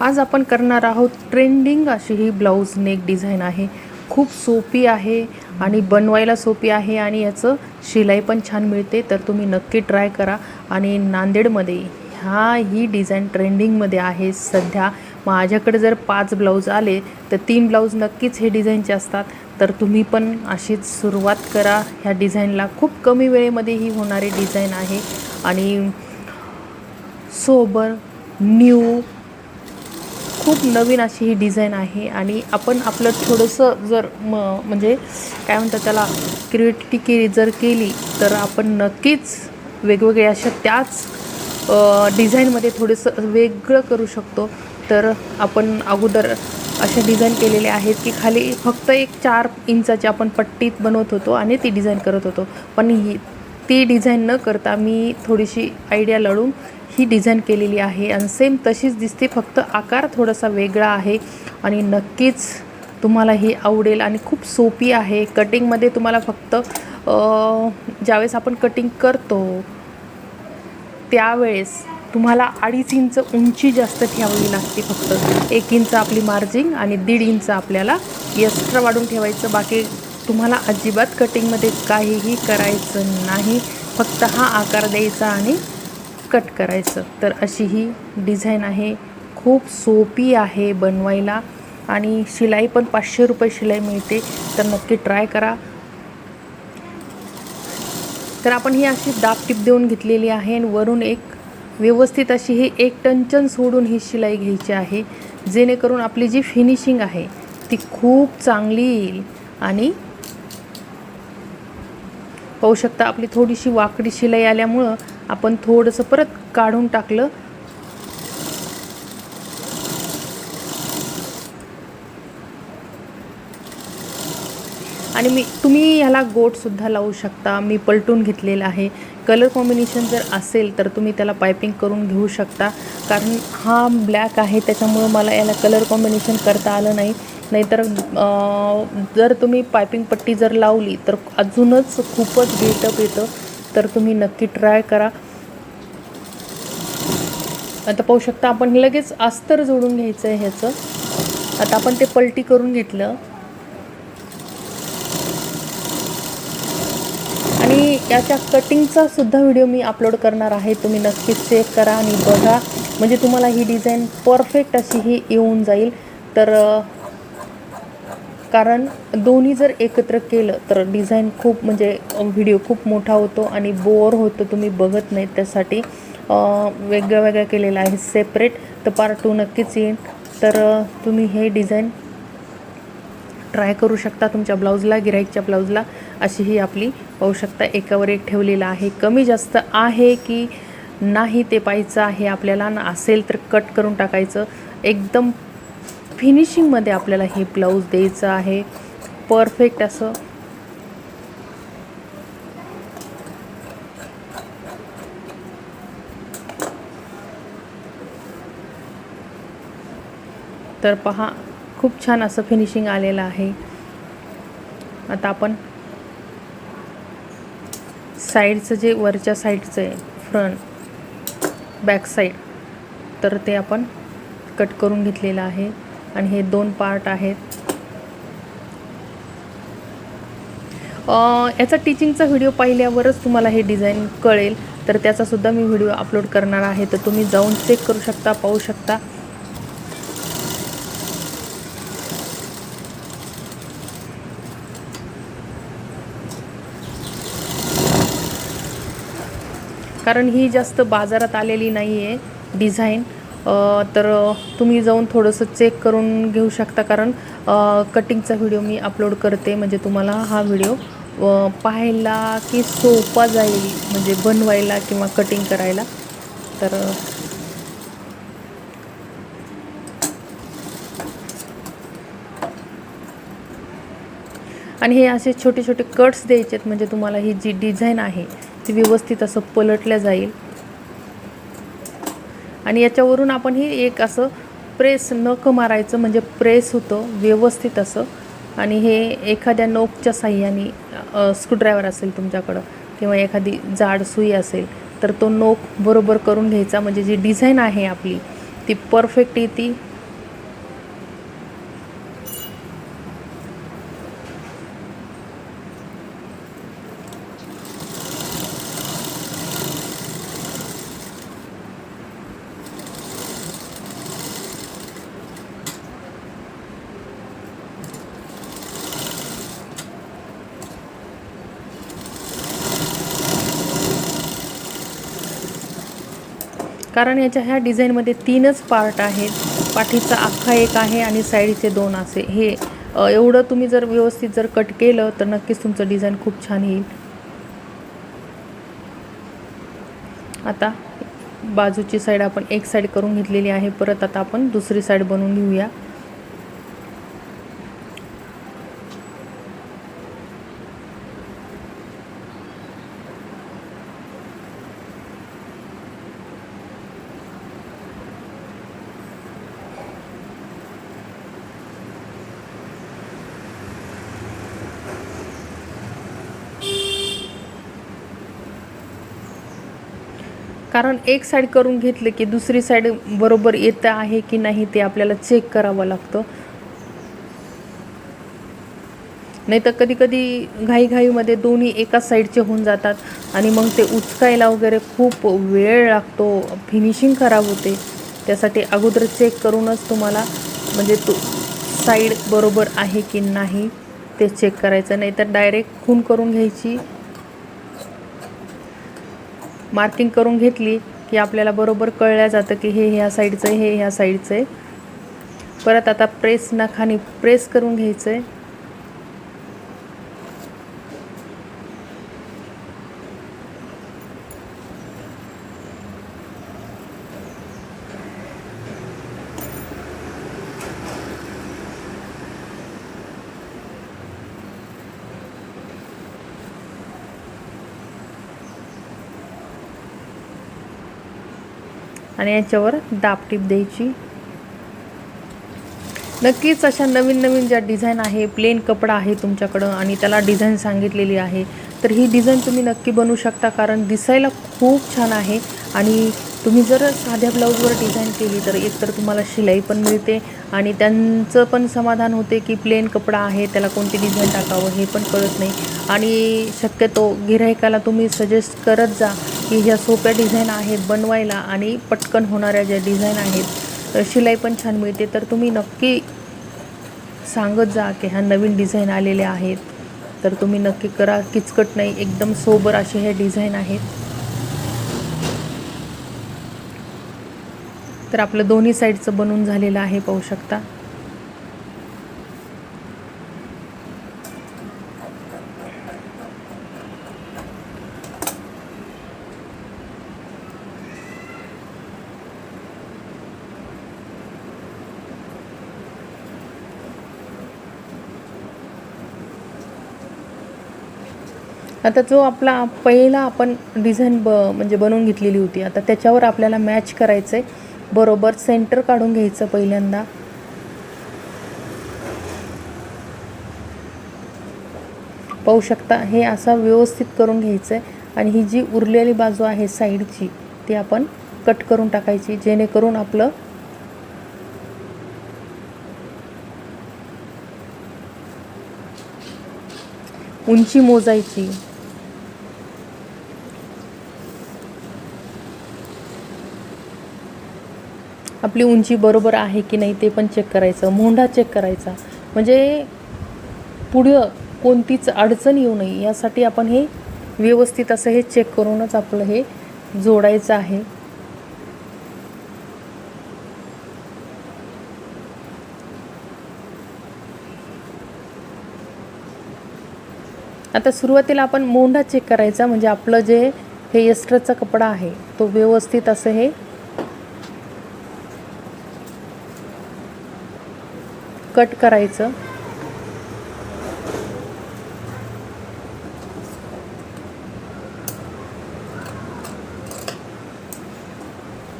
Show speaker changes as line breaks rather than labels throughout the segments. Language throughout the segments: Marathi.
आज आपण करणार आहोत ट्रेंडिंग अशी ही ब्लाऊज नेक डिझाईन आहे. खूप सोपी आहे आणि बनवायला सोपी आहे आणि याचं शिलाई पण छान मिळते तर तुम्ही नक्की ट्राय करा. आणि नांदेडमध्ये ह्या ही डिझाईन ट्रेंडिंगमध्ये आहे सध्या. माझ्याकडे जर पाच ब्लाऊज आले तर तीन ब्लाऊज नक्कीच हे डिझाईनचे असतात. तर तुम्ही पण अशीच सुरुवात करा. ह्या डिझाईनला खूप कमी वेळेमध्ये ही होणारी डिझाईन आहे. आणि सोबर न्यू खूप नवीन अशी ही डिझाईन आहे आणि आपण आपलं थोडंसं जर म म्हणजे काय म्हणतात त्याला क्रिएटिव्हिटी केली जर केली तर आपण नक्कीच वेगवेगळ्या अशा त्याच डिझाईनमध्ये थोडंसं वेगळं करू शकतो. तर आपण अगोदर अशा डिझाईन केलेल्या आहेत की खाली फक्त एक चार इंचाची आपण पट्टीत बनवत होतो आणि ती डिझाईन करत होतो. पण ही ती डिझाईन न करता मी थोडीशी आयडिया लढून ही डिझाईन केलेली आहे. आणि सेम तशीच दिसते फक्त आकार थोडासा वेगळा आहे आणि नक्कीच तुम्हाला ही आवडेल आणि खूप सोपी आहे. कटिंगमध्ये तुम्हाला फक्त ज्यावेळेस आपण कटिंग करतो त्यावेळेस तुम्हाला अडीच इंच उंची जास्त ठेवावी लागते फक्त. एक इंच आपली मार्जिंग आणि दीड इंच आपल्याला एक्स्ट्रा वाढून ठेवायचं. बाकी तुम्हाला अजिबात कटिंगमध्ये काहीही करायचं नाही. फक्त हा आकार द्यायचा आणि कट करायचं. तर अशी ही डिझाईन आहे. खूप सोपी आहे बनवायला आणि शिलाई पण पाचशे रुपये शिलाई मिळते. तर नक्की ट्राय करा. तर आपण ही अशी दापटीप देऊन घेतलेली आहे आणि वरून एक व्यवस्थित अशी ही एक टंचन सोडून ही शिलाई घ्यायची आहे. जेणेकरून आपली जी फिनिशिंग आहे ती खूप चांगली येईल आणि पाहू शकता आपली थोडीशी वाकडी शिलाई आल्यामुळं आपण थोडंसं परत काढून टाकलं. आणि मी तुम्ही ह्याला गोटसुद्धा लावू शकता. मी पलटून घेतलेलं आहे. कलर कॉम्बिनेशन जर असेल तर तुम्ही त्याला पायपिंग करून घेऊ शकता. कारण हा ब्लॅक आहे त्याच्यामुळं मला याला कलर कॉम्बिनेशन करता आलं नाही. नाहीतर जर तुम्ही पायपिंग पट्टी जर लावली तर अजूनच खूपच गेटअप येतं. तर तुम्ही नक्की ट्राय करा. आता पाहू शकता आपण लगेच अस्तर जोडून घ्यायचं आहे ह्याचं. आता आपण ते पलटी करून घेतलं. आणि याच्या कटिंगचा सुद्धा व्हिडिओ मी अपलोड करणार आहे. तुम्ही नक्कीच चेक करा आणि बघा. म्हणजे तुम्हाला ही डिझाईन परफेक्ट अशी ही येऊन जाईल. तर कारण दोन्ही जर एकत्र केलं तर डिझाईन खूप म्हणजे व्हिडिओ खूप मोठा होतो आणि बोअर होतो तुम्ही बघत नाही. त्यासाठी वेगळं वेगळं केलेलं आहे सेपरेट तर पार्ट टू नक्कीच येईल. तर तुम्ही हे डिझाईन ट्राय करू शकता तुमच्या ब्लाऊजला गिराईकच्या ब्लाऊजला अशी ही आपली पाहू शकता. एकावर एक ठेवलेलं आहे. कमी जास्त आहे की नाही ते पाहायचं आहे. आपल्याला ना असेल तर कट करून टाकायचं. एकदम फिनिशिंगमध्ये आपल्याला हे ब्लाऊज द्यायचं आहे. परफेक्ट असं. तर पहा खूप छान असं फिनिशिंग आलेलं आहे. आता आपण साईडचं जे वरच्या साईडचं आहे फ्रंट बॅक साईड तर ते आपण कट करून घेतलेलं आहे. आणि हे दोन पार्ट आहेत. याचा टीचिंगचा व्हिडिओ पाहिल्यावरच तुम्हाला हे डिझाईन कळेल. तर त्याचासुद्धा मी व्हिडिओ अपलोड करणार आहे. तर तुम्ही जाऊन चेक करू शकता पाहू शकता. कारण ही जास्त बाजारात आलेली नाही आहे डिझाईन तर तुम्ही जाऊन थोडंसं चेक करून घेऊ शकता कारण कटिंगचा व्हिडिओ मी अपलोड करते. म्हणजे तुम्हाला हा व्हिडिओ पाहायला की सोपा जाईल म्हणजे बनवायला किंवा कटिंग करायला. तर आणि हे असे छोटे छोटे कट्स द्यायचे आहेत म्हणजे तुम्हाला ही जी डिझाईन आहे ती व्यवस्थित असं पलटल्या जाईल. आणि याच्यावरून आपण ही एक असं प्रेस नख मारायचं म्हणजे प्रेस होतं व्यवस्थित असं. आणि हे एखाद्या नोकच्या साह्याने स्क्रूड्रायव्हर असेल तुमच्याकडं किंवा एखादी जाड सुई असेल तर तो नोक बरोबर करून घ्यायचा. म्हणजे जी डिझाईन आहे आपली ती परफेक्ट येते कारण याच्या ह्या डिझाईनमध्ये तीनच पार्ट आहेत. पाठीचा अख्खा एक आहे आणि साईडचे दोन असे. हे एवढं तुम्ही जर व्यवस्थित जर कट केलं तर नक्कीच तुमचं डिझाईन खूप छान येईल. आता बाजूची साईड आपण एक साईड करून घेतलेली आहे. परत आता आपण दुसरी साईड बनवून घेऊया. कारण एक साईड करून घेतलं की दुसरी साईड बरोबर येतं आहे की नाही ते आपल्याला चेक करावं लागतं. नाही तर कधी कधी घाईघाईमध्ये दोन्ही एकाच साईडचे होऊन जातात आणि मग ते उचकायला वगैरे खूप वेळ लागतो. फिनिशिंग खराब होते. त्यासाठी अगोदर चेक करूनच तुम्हाला म्हणजे तो साईड बरोबर आहे की नाही ते चेक करायचं. नाही तर डायरेक्ट खून करून घ्यायची. मार्किंग करून घेतली की आपल्याला बरोबर कळल्या जातं की हे ह्या साईडचं आहे हे ह्या साईडचं आहे. परत आता प्रेस नखाने प्रेस करून घ्यायचं आहे आणि याच्यावर दापटीप द्यायची. नक्कीच अशा नवीन नवीन ज्या डिझाईन आहे प्लेन कपडा आहे तुमच्याकडं आणि त्याला डिझाईन सांगितलेली आहे तर ही डिझाईन तुम्ही नक्की बनवू शकता कारण दिसायला खूप छान आहे आणि तुम्ही जर साध्या ब्लाऊजवर डिझाईन केली तर एकतर तुम्हाला शिलाई पण मिळते आणि त्यांचं पण समाधान होते की प्लेन कपडा आहे त्याला कोणती डिझाईन टाकावं हे पण कळत नाही. आणि शक्यतो गिरायकाला तुम्ही सजेस्ट करत जा की ह्या सोप्या डिझाईन आहेत बनवायला आणि पटकन होणाऱ्या ज्या डिझाईन आहेत तर शिलाई पण छान मिळते. तर तुम्ही नक्की सांगत जा की ह्या नवीन डिझाईन आलेल्या आहेत. तर तुम्ही नक्की करा. किचकट नाही एकदम सोबर असे हे डिझाईन आहेत. तर आपलं दोन्ही साईडचं बनून झालेलं आहे पाहू शकता. आता जो आपला पहिला आपण डिझाईन ब म्हणजे बनवून घेतलेली होती आता त्याच्यावर आपल्याला मॅच करायचं आहे बरोबर सेंटर काढून घ्यायचं पहिल्यांदा. पाहू शकता हे असं व्यवस्थित करून घ्यायचं आहे आणि ही जी उरलेली बाजू आहे साईडची ती आपण कट करून टाकायची जेणेकरून आपलं उंची मोजायची. आपली उंची बरोबर आहे की नाही ते पण चेक करायचं मोंढा चेक करायचा. म्हणजे पुढं कोणतीच अडचण येऊ नये. यासाठी आपण हे व्यवस्थित असं हे चेक करूनच आपलं हे जोडायचं आहे. आता सुरुवातीला आपण मोंढा चेक करायचा म्हणजे आपलं जे हे एस्ट्राचा कपडा आहे तो व्यवस्थित असं हे कट करायचं.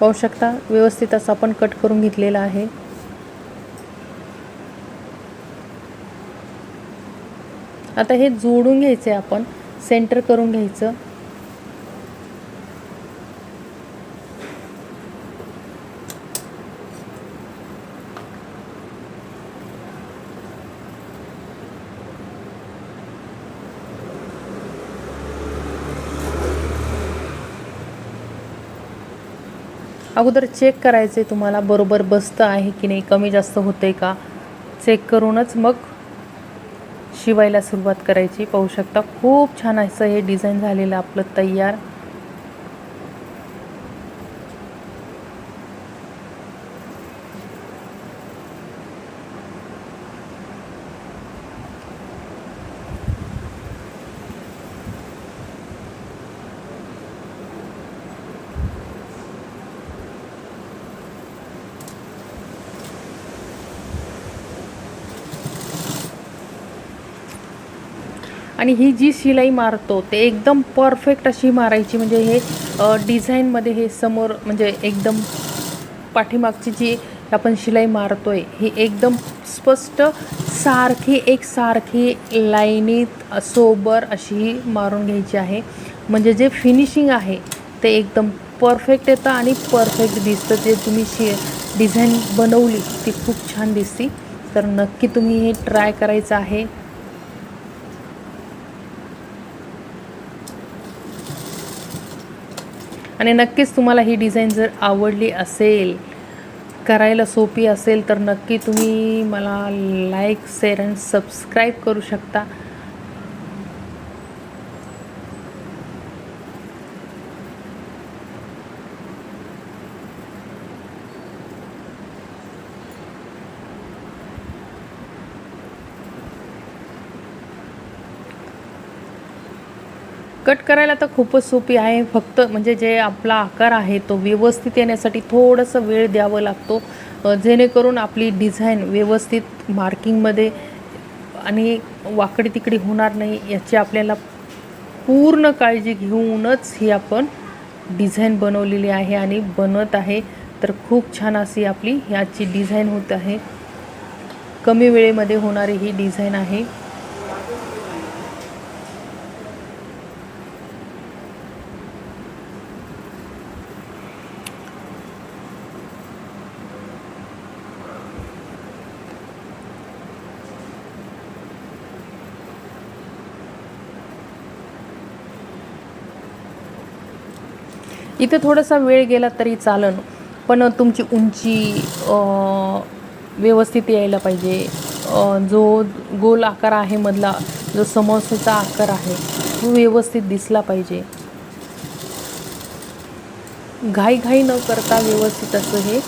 पाहू शकता व्यवस्थित असं आपण कट करून घेतलेलं आहे. आता हे जोडून घ्यायचं आहे आपण सेंटर करून घ्यायचं. अगोदर चेक करायचे तुम्हाला बरोबर बसतं आहे की नाही कमी जास्त होतंय का? चेक करूनच मग शिवायला सुरुवात करायची. पाहू शकता खूप छान असं हे डिझाईन झालेलं आपलं तयार. आणि ही जी शिलाई मारतो ते एकदम परफेक्ट अशी मारायची. म्हणजे हे डिझाईनमध्ये हे समोर म्हणजे एकदम पाठीमागची जी आपण शिलाई मारतो आहे ही एकदम स्पष्ट सारखी एक सारखी लाईनीत सोबर अशी ही मारून घ्यायची आहे. म्हणजे जे फिनिशिंग आहे ते एकदम परफेक्ट येतं आणि परफेक्ट दिसतं. जे तुम्ही शि डिझाईन बनवली ती खूप छान दिसते. तर नक्की तुम्ही हे ट्राय करायचं आहे. आणि नक्कीच तुम्हाला ही डिझाईन जर आवडली असेल करायला सोपी असेल तर नक्की तुम्ही मला लाईक शेअर अँड सबस्क्राईब करू शकता. कट करायला तर खूपच सोपी आहे. फक्त म्हणजे जे आपला आकार आहे तो व्यवस्थित येण्यासाठी थोडंसं वेळ द्यावं लागतो. जेणेकरून आपली डिझाईन व्यवस्थित मार्किंगमध्ये आणि वाकडी तिकडी होणार नाही याची आपल्याला पूर्ण काळजी घेऊनच ही आपण डिझाईन बनवलेली आहे आणि बनत आहे. तर खूप छान अशी आपली ह्याची डिझाईन होत आहे. कमी वेळेमध्ये होणारी ही डिझाईन आहे. इथे थोडासा वेळ गेला तरी चालन पण तुमची उंची व्यवस्थित यायला पाहिजे. जो गोल आकार आहे मधला जो समोसेचा आकार आहे तो व्यवस्थित दिसला पाहिजे. घाई घाई न करता व्यवस्थित असं हे.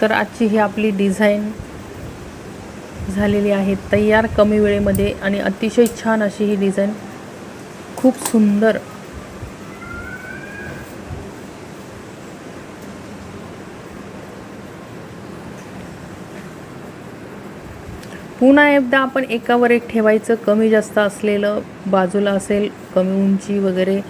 तर आजची ही आपली डिझाईन झालेली आहे तयार कमी वेळेमध्ये आणि अतिशय छान अशी ही डिझाईन खूप सुंदर. पुन्हा एकदा आपण एकावर एक ठेवायचं. कमी जास्त असलेलं बाजूला असेल कमी उंची वगैरे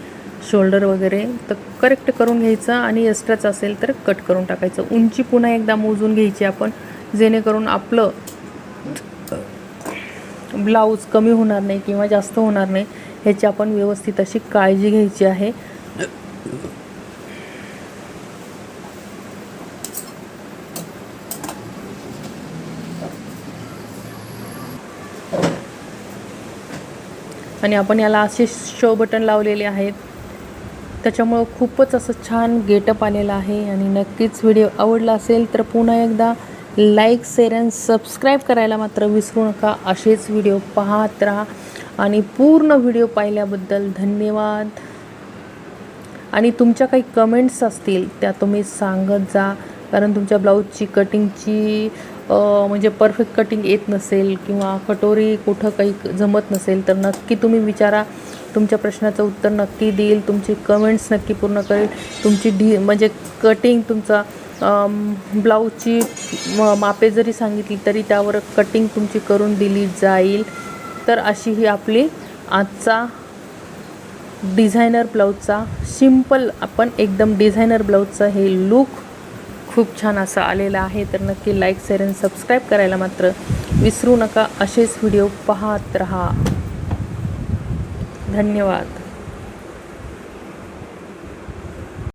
शोल्डर वगैरे तर करेक्ट करून घ्यायचं आणि एक्स्ट्राच असेल तर कट करून टाकायचं. उंची पुन्हा एकदा मोजून घ्यायची आपण जेणेकरून आपलं ब्लाऊज कमी होणार नाही किंवा जास्त होणार नाही ह्याची आपण व्यवस्थित अशी काळजी घ्यायची आहे. आणि आपण याला असे शो बटन लावलेले आहेत. त्याच्यामुळं खूपच असं छान गेटअप आलेलं आहे आणि नक्कीच व्हिडिओ आवडला असेल तर पुन्हा एकदा लाईक शेअर अँड सबस्क्राईब करायला मात्र विसरू नका. असेच व्हिडिओ पाहत राहा आणि पूर्ण व्हिडिओ पाहिल्याबद्दल धन्यवाद. आणि तुमच्या काही कमेंट्स असतील त्या तुम्ही सांगत जा. कारण तुमच्या ब्लाऊजची कटिंगची म्हणजे परफेक्ट कटिंग येत नसेल किंवा कटोरी कुठं काही जमत नसेल तर नक्की तुम्ही विचारा. तुमच्या प्रश्नाचं उत्तर नक्की देईल. तुमची कमेंट्स नक्की पूर्ण करेल. तुमची ढी म्हणजे कटिंग तुमचा ब्लाऊजची म मापे जरी सांगितली तरी त्यावर कटिंग तुमची करून दिली जाईल. तर अशी ही आपली आजचा डिझायनर ब्लाऊजचा सिंपल आपण एकदम डिझायनर ब्लाऊजचा हे लुक खूप छान असं आलेला आहे. तर नक्की लाईक शेअर आणि सबस्क्राईब करायला मात्र विसरू नका. असेच व्हिडिओ पाहत रहा. धन्यवाद.